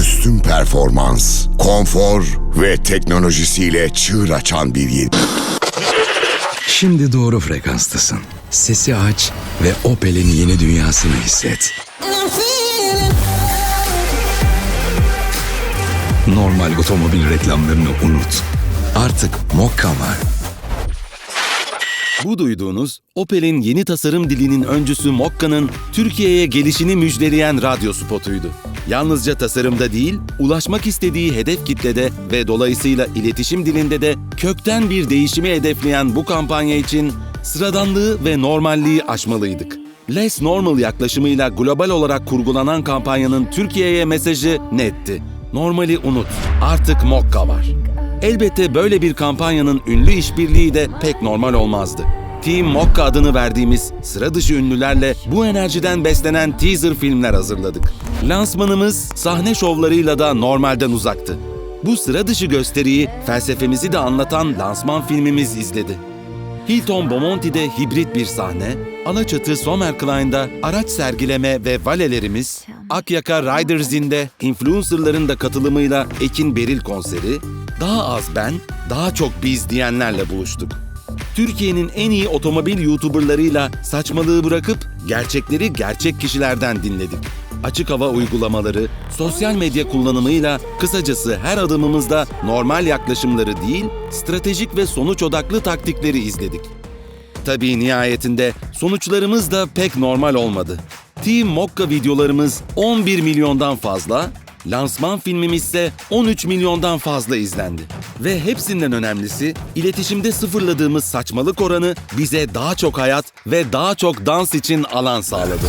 Üstün performans, konfor ve teknolojisiyle çığır açan bir yeni... Şimdi doğru frekanstasın. Sesi aç ve Opel'in yeni dünyasını hisset. Normal otomobil reklamlarını unut. Artık Mokka var. Bu duyduğunuz Opel'in yeni tasarım dilinin öncüsü Mokka'nın Türkiye'ye gelişini müjdeleyen radyo spotuydu. Yalnızca tasarımda değil, ulaşmak istediği hedef kitlede ve dolayısıyla iletişim dilinde de kökten bir değişimi hedefleyen bu kampanya için sıradanlığı ve normalliği aşmalıydık. Less Normal yaklaşımıyla global olarak kurgulanan kampanyanın Türkiye'ye mesajı netti. Normali unut, artık Mokka var. Elbette böyle bir kampanyanın ünlü işbirliği de pek normal olmazdı. Team Mokka adını verdiğimiz sıra dışı ünlülerle bu enerjiden beslenen teaser filmler hazırladık. Lansmanımız sahne şovlarıyla da normalden uzaktı. Bu sıra dışı gösteriyi felsefemizi de anlatan lansman filmimiz izledi. Hilton Bomonti'de hibrit bir sahne, Alaçatı Sommerklein'da araç sergileme ve valelerimiz, Akyaka Riders Inn'de influencerların da katılımıyla Ekin Beril konseri, daha az ben, daha çok biz diyenlerle buluştuk. Türkiye'nin en iyi otomobil YouTuber'larıyla saçmalığı bırakıp gerçekleri gerçek kişilerden dinledik. Açık hava uygulamaları, sosyal medya kullanımıyla kısacası her adımımızda normal yaklaşımları değil, stratejik ve sonuç odaklı taktikleri izledik. Tabii nihayetinde sonuçlarımız da pek normal olmadı. Team Mokka videolarımız 11 milyondan fazla, lansman filmimiz ise 13 milyondan fazla izlendi. Ve hepsinden önemlisi iletişimde sıfırladığımız saçmalık oranı bize daha çok hayat ve daha çok dans için alan sağladı.